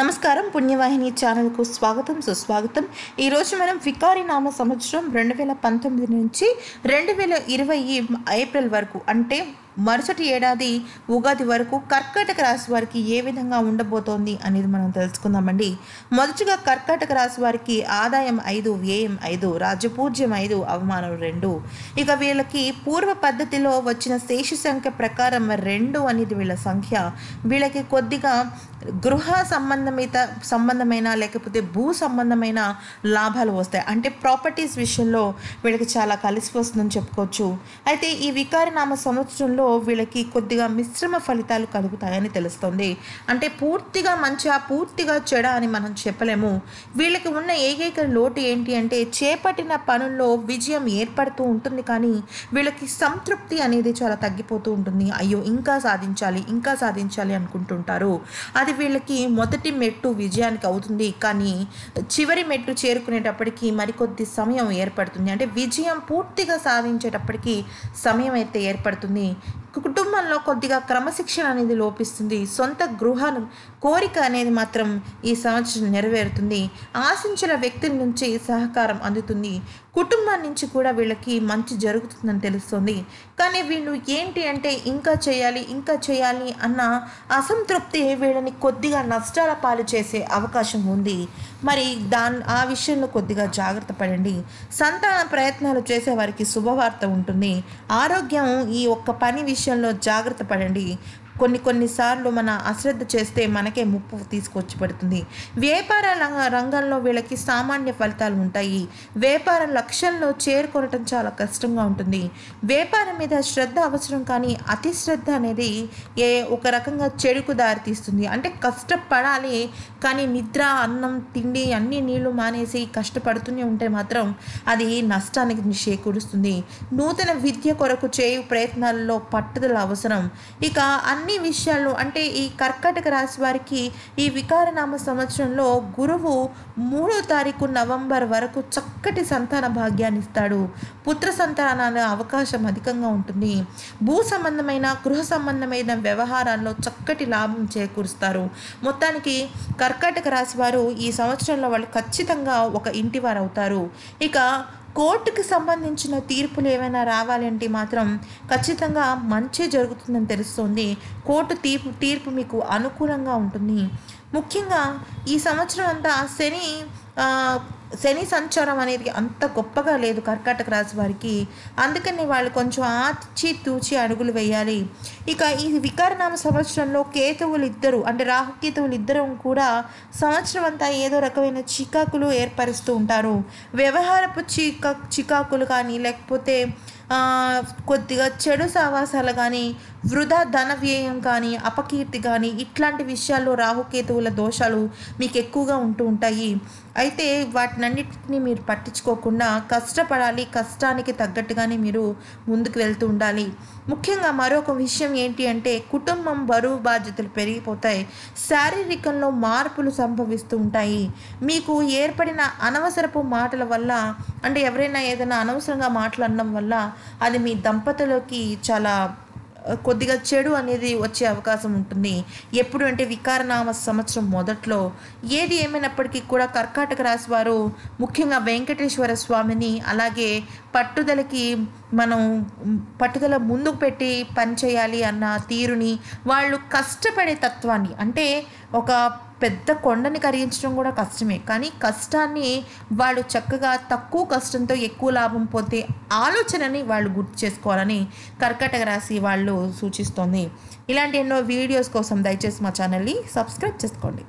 నమస్కారం. పుణ్యవాహిని ఛానల్కు స్వాగతం సుస్వాగతం. ఈరోజు మనం వికారి నామ సంవత్సరం రెండు వేల పంతొమ్మిది నుంచి రెండు వేల ఇరవై ఏప్రిల్ వరకు అంటే మరుసటి ఏడాది ఉగాది వరకు కర్కాటక రాశి వారికి ఏ విధంగా ఉండబోతోంది అనేది మనం తెలుసుకుందామండి. మొదటిగా కర్కాటక రాశి వారికి ఆదాయం ఐదు వ్యయం ఐదు రాజపూజ్యం ఐదు అవమానం రెండు. ఇక వీళ్ళకి పూర్వ పద్ధతిలో వచ్చిన శేషు సంఖ్య ప్రకారం రెండు అనేది వీళ్ళ సంఖ్య. వీళ్ళకి కొద్దిగా గృహ సంబంధమిత సంబంధమైన లేకపోతే భూ సంబంధమైన లాభాలు వస్తాయి. అంటే ప్రాపర్టీస్ విషయంలో వీళ్ళకి చాలా కలిసి వస్తుందని చెప్పుకోవచ్చు. అయితే ఈ వికారనామ సంవత్సరంలో వీళ్ళకి కొద్దిగా మిశ్రమ ఫలితాలు కలుగుతాయని తెలుస్తుంది. అంటే పూర్తిగా మంచిగా పూర్తిగా చెడ అని మనం చెప్పలేము. వీళ్ళకి ఉన్న ఏకైక లోటు ఏంటి అంటే చేపట్టిన పనుల్లో విజయం ఏర్పడుతూ ఉంటుంది కానీ వీళ్ళకి సంతృప్తి అనేది చాలా తగ్గిపోతూ ఉంటుంది. అయ్యో ఇంకా సాధించాలి ఇంకా సాధించాలి అనుకుంటుంటారు. అది వీళ్ళకి మొదటి మెట్టు విజయానికి అవుతుంది. కానీ చివరి మెట్టు చేరుకునేటప్పటికి మరికొద్ది సమయం ఏర్పడుతుంది. అంటే విజయం పూర్తిగా సాధించేటప్పటికి సమయం అయితే ఏర్పడుతుంది. కుటుంబంలో కొద్దిగా క్రమశిక్షణ అనేది లోపిస్తుంది. సొంత గృహ కోరిక అనేది మాత్రం ఈ సంవత్సరం నెరవేరుతుంది. ఆశించిన వ్యక్తుల నుంచి సహకారం అందుతుంది. కుటుంబం నుంచి కూడా వీళ్ళకి మంచి జరుగుతుందని తెలుస్తుంది. కానీ వీళ్ళు ఏంటి అంటే ఇంకా చేయాలి ఇంకా చేయాలి అన్న అసంతృప్తి వీళ్ళని కొద్దిగా నష్టాల పాలు చేసే అవకాశం ఉంది. మరి దాని ఆ విషయంలో కొద్దిగా జాగ్రత్త పడండి. సంతాన ప్రయత్నాలు చేసే వారికి శుభవార్త ఉంటుంది. ఆరోగ్యం ఈ ఒక్క పని విషయంలో జాగ్రత్త పడండి. కొన్ని కొన్నిసార్లు మన అశ్రద్ధ చేస్తే మనకే ముప్పు తీసుకొచ్చి పెడుతుంది. వ్యాపార రంగంలో వీళ్ళకి సామాన్య ఫలితాలు ఉంటాయి. వ్యాపార లక్ష్యంలో చేరుకోవటం చాలా కష్టంగా ఉంటుంది. వ్యాపారం మీద శ్రద్ధ అవసరం కానీ అతి శ్రద్ధ అనేది ఏ ఒక రకంగా చెడుకు దారితీస్తుంది అంటే కష్టపడాలి కానీ నిద్ర అన్నం తిండి అన్ని నీళ్ళు మానేసి కష్టపడుతూనే ఉంటే మాత్రం అది నష్టానికి చేకూరుస్తుంది. నూతన విద్య కొరకు చేయు ప్రయత్నాల్లో పట్టుదల అవసరం. ఇక అన్ని విషయాల్లో అంటే ఈ కర్కాటక రాశి వారికి ఈ వికారనామ సంవత్సరంలో గురువు మూడో తారీఖు నవంబర్ వరకు చక్కటి సంతాన భాగ్యాన్ని ఇస్తాడు. పుత్ర సంతానాల అవకాశం అధికంగా ఉంటుంది. భూ సంబంధమైన గృహ సంబంధమైన వ్యవహారాల్లో చక్కటి లాభం చేకూరుస్తారు. మొత్తానికి కర్కాటక రాశి వారు ఈ సంవత్సరంలో వాళ్ళు ఖచ్చితంగా ఒక ఇంటి వారు అవుతారు. ఇక కోర్టుకు సంబంధించిన తీర్పులు ఏమైనా రావాలంటే మాత్రం ఖచ్చితంగా మంచి జరుగుతుందని తెలుస్తుంది. కోర్టు తీర్పు తీర్పు మీకు అనుకూలంగా ఉంటుంది. ముఖ్యంగా ఈ సంవత్సరం అంతా శని శని సంచారం అనేది అంత గొప్పగా లేదు కర్కాటక రాశి వారికి. అందుకని వాళ్ళు కొంచెం ఆచి తూచి అడుగులు వేయాలి. ఇక ఈ వికారనామ సంవత్సరంలో కేతువులు ఇద్దరు అంటే రాహుకేతువులు ఇద్దరు కూడా సంవత్సరం అంతా ఏదో రకమైన చికాకులు ఏర్పరుస్తూ ఉంటారు. వ్యవహారపు చికా చికాకులు కానీ లేకపోతే కొద్దిగా చెడు సావాసాలు కానీ వృధా ధన వ్యయం కానీ అపకీర్తి కానీ ఇట్లాంటి విషయాల్లో రాహుకేతువుల దోషాలు మీకు ఎక్కువగా ఉంటూ ఉంటాయి. అయితే వాటినన్నిటిని మీరు పట్టించుకోకుండా కష్టపడాలి కష్టానికి తగ్గట్టుగానే మీరు ముందుకు వెళ్తూ ఉండాలి. ముఖ్యంగా మరొక విషయం ఏంటి అంటే కుటుంబం బరువు బాధ్యతలు పెరిగిపోతాయి. శారీరకంలో మార్పులు సంభవిస్తూ ఉంటాయి. మీకు ఏర్పడిన అనవసరపు మాటల వల్ల అంటే ఎవరైనా ఏదైనా అనవసరంగా మాట్లాడడం వల్ల అది మీ దంపతులకి చాలా కొద్దిగా చెడు అనేది వచ్చే అవకాశం ఉంటుంది. ఎప్పుడు అంటే వికారనామ సంవత్సరం మొదట్లో ఏది ఏమైనప్పటికీ కూడా కర్కాటక రాశి వారు ముఖ్యంగా వెంకటేశ్వర స్వామిని అలాగే పట్టుదలకి మనం పట్టుదల ముందుకు పెట్టి పని చేయాలి అన్న తీరుని వాళ్ళు కష్టపడే తత్వాన్ని అంటే ఒక పెద్ద కొండని కరిగించడం కూడా కష్టమే. కానీ కష్టాన్ని వాళ్ళు చక్కగా తక్కువ కష్టంతో ఎక్కువ లాభం పొందే ఆలోచనని వాళ్ళు గుర్తు చేసుకోవాలని కర్కటక రాశి వాళ్ళు సూచిస్తోంది. ఇలాంటి ఎన్నో వీడియోస్ కోసం దయచేసి మా ఛానల్ని సబ్స్క్రైబ్ చేసుకోండి.